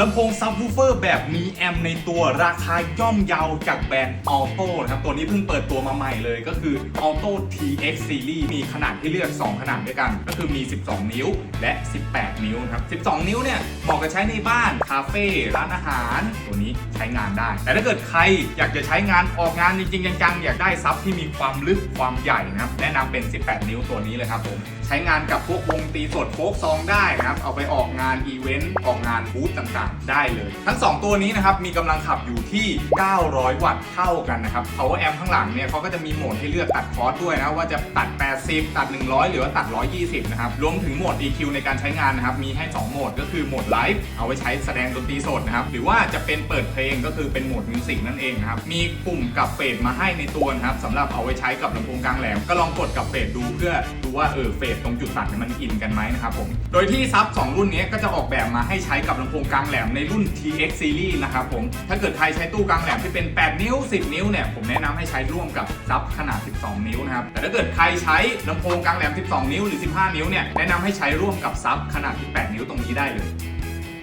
ลำโพงซับวูเฟอร์แบบมีแอมในตัวราคาย่อมเยาจากแบรนด์ Alto นะครับ ตัวนี้เพิ่งเปิดตัวมาใหม่เลยก็คือ Alto TX Series มีขนาดให้เลือก 2 ขนาดด้วยกัน ก็คือมี 12 นิ้วและ 18 นิ้วครับ 12 นิ้วเนี่ยเหมาะกับใช้ในบ้าน คาเฟ่ร้านอาหาร ตัวนี้ใช้งานได้ แต่ถ้าเกิดใครอยากจะใช้งานออกงานจริงๆจังๆอยากได้ซับที่มีความลึกความใหญ่นะครับแนะนำเป็น 18 นิ้วตัวนี้เลยครับผมใช้งานกับพวกวงตีสดโฟกซองได้นะครับเอาไปออกงานอีเวนต์ออกงานบูธต่างๆได้เลย ทั้ง 2 ตัวนี้นะครับมีกำลังขับอยู่ที่ 900 วัตต์เท่ากันนะครับ power amp ข้างหลังเนี่ยเขาก็จะมีโหมดให้เลือกตัดคอร์สด้วยนะว่าจะตัด 80 ตัด 100 หรือว่าตัด 120 นะครับ รวมถึงโหมด EQ ในการใช้งานนะครับมีให้ 2 โหมดก็คือโหมดไลฟ์เอาไว้ใช้แสดงดนตรีสดนะครับหรือว่าจะเป็นเปิดเพลงก็คือเป็นโหมดมิวสิกนั่นเองนะครับมีปุ่มกับเฟดมาให้ในตัวนะครับสำหรับเอาไว้ใช้กับลำโพงกลางแหลมก็ลองกดกับเฟดดูเพื่อดูว่าเออเฟดตรงจุดตัดเนี่ยมันอินกันไหมนะครับผมโดยที่ซับ2รุ่นนี้ก็จะออกแบบมาให้ใช้กับลำโพงกลางแหลมในรุ่น TX Series นะครับผม ถ้าเกิดใครใช้ตู้กลางแหลมที่เป็น 8 นิ้ว 10 นิ้วเนี่ย ผมแนะนำให้ใช้ร่วมกับซับขนาด 12 นิ้วนะครับ แต่ถ้าเกิดใครใช้ลำโพงกลางแหลม 12 นิ้วหรือ 15 นิ้วเนี่ย แนะนำให้ใช้ร่วมกับซับขนาด 18 นิ้วตรงนี้ได้เลย